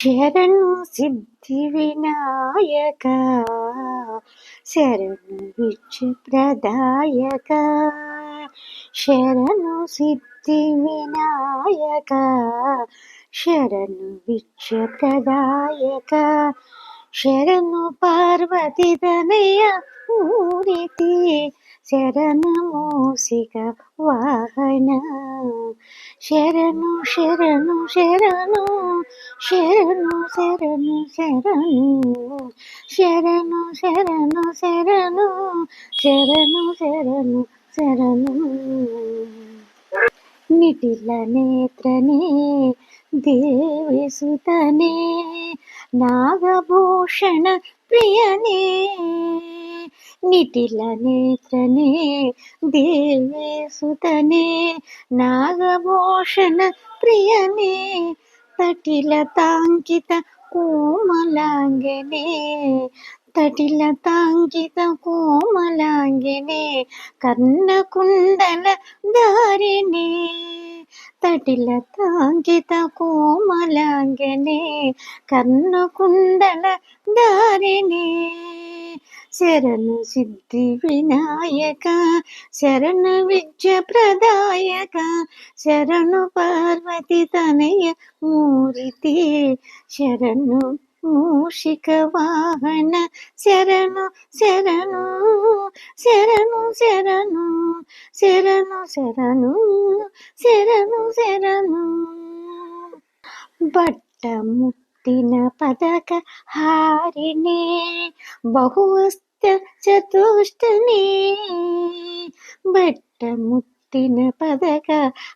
ശരണു സിദ്ധി വിനായക ശരണു വിക്ഷപ്രദായക ശരണു സിദ്ധി വിനായക ശരണു വിക്ഷപ്രദായക ശരണു പാർവതി തനയ മൂരിതി ശരണമോസിക വാഹന శరణు శరణు శరణు శరణు శరణు శరణు శరణు శరణు శరణు శరణు శరణు శరణు శరణు నిటిల నేత్రనే దేవి సుతనే నాగభూషణ ప్రియనే నిటిల నేత్రనే దేవేసుతనే నాగభూషణ ప్రియనే తటిలతాంకిత కోమలాంగనే తటిలతాంకిత కోమలాంగినే కర్ణకుండల దారిణి తటిలతాంకిత కోమలాంగినే కర్ణకుండల దారిణి శరణు సిద్ధి వినాయక శరణ విద్య ప్రదాయక శరణు పార్వతి తనయ మూరితి శరణు మూషిక వాహన శరణు శరణు శరణు శరణు శరణు శరణు శరణు శరణు బట్ట ముట్టిన పదక హారిణి బహువస్త ഭക്ത ചതുഷ്ടനെ ഭട്ടമുത്തിന പതക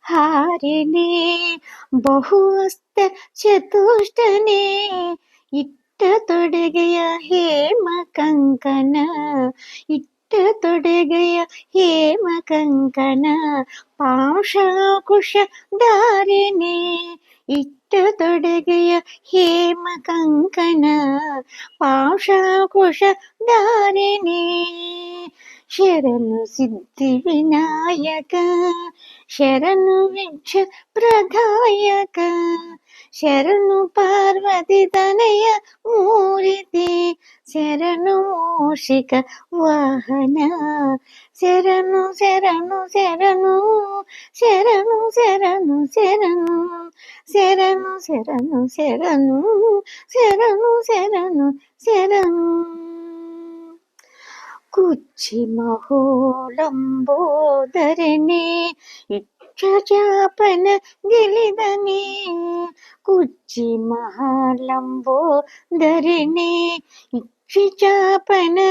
ഹാരിനെ ബഹുവസ്ത ചതുഷ്ടനെ ഇട്ട തൊടകയ ഹേമ കങ്കണ ഇട്ട തൊടകയ ഹേമ കങ്കണ പാഷാകുഷ ധാരിനെ ഇട്ടു തൊടുകയ ഹേമ കങ്കണ പാഷാകുഷ ധാരിണേ ശരണു സിദ്ധി വിനായക ശരണു വിക്ഷ പ്രധായക ശരണു പാർവതി തനയ മൂരിതി శరణు మూషిక వాహన శరణు శరణు శరణు శరణు శరణు శరణు శరణు శరణు శరణు శరణు శరణు శరణు కుచ్చి మహోళంబోదరిని ఇక్షాపన గిలిదని కుచ్చి మహాలంబోదరిని ಕ್ಷಿಚಾಪಣಗಿರಿದನೆ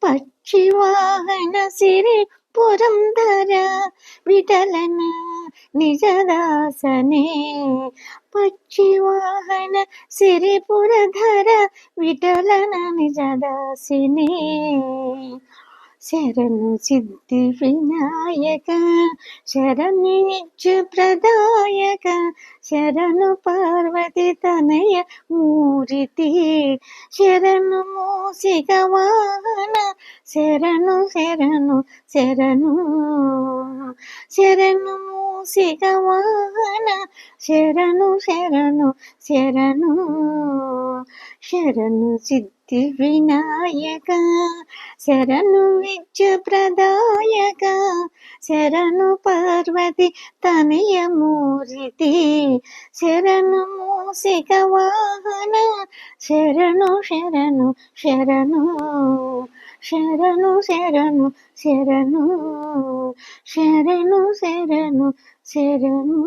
ಪಕ್ಷಿವಾಹನ ಸಿರಿ ಪುರಂದರ ವಿಠಲನ ನಿಜದಾಸನೆ ಪಕ್ಷಿವಾಹನ ಸಿರಿಪುರಧರ ವಿಠಲನ ನಿಜದಾಸಿನಿ శరణు సిద్ధి వినాయక శరణ్యప్రదాయక శరణు పార్వతి తనయ మూరితి. శరణు మూసిగవాన శరణు శరణు శరణు. శరణు మూసిగవాన శరణు శరణు శరణు. శరణు సిద్ధ వినాయక శరణు విద్య ప్రదాయక శరణు పార్వతి తనయమూర్తి శరణు మూసిక వాహన శరణు శరణు శరణు శరణు శరణు శరణు శరణు శరణు శరణు.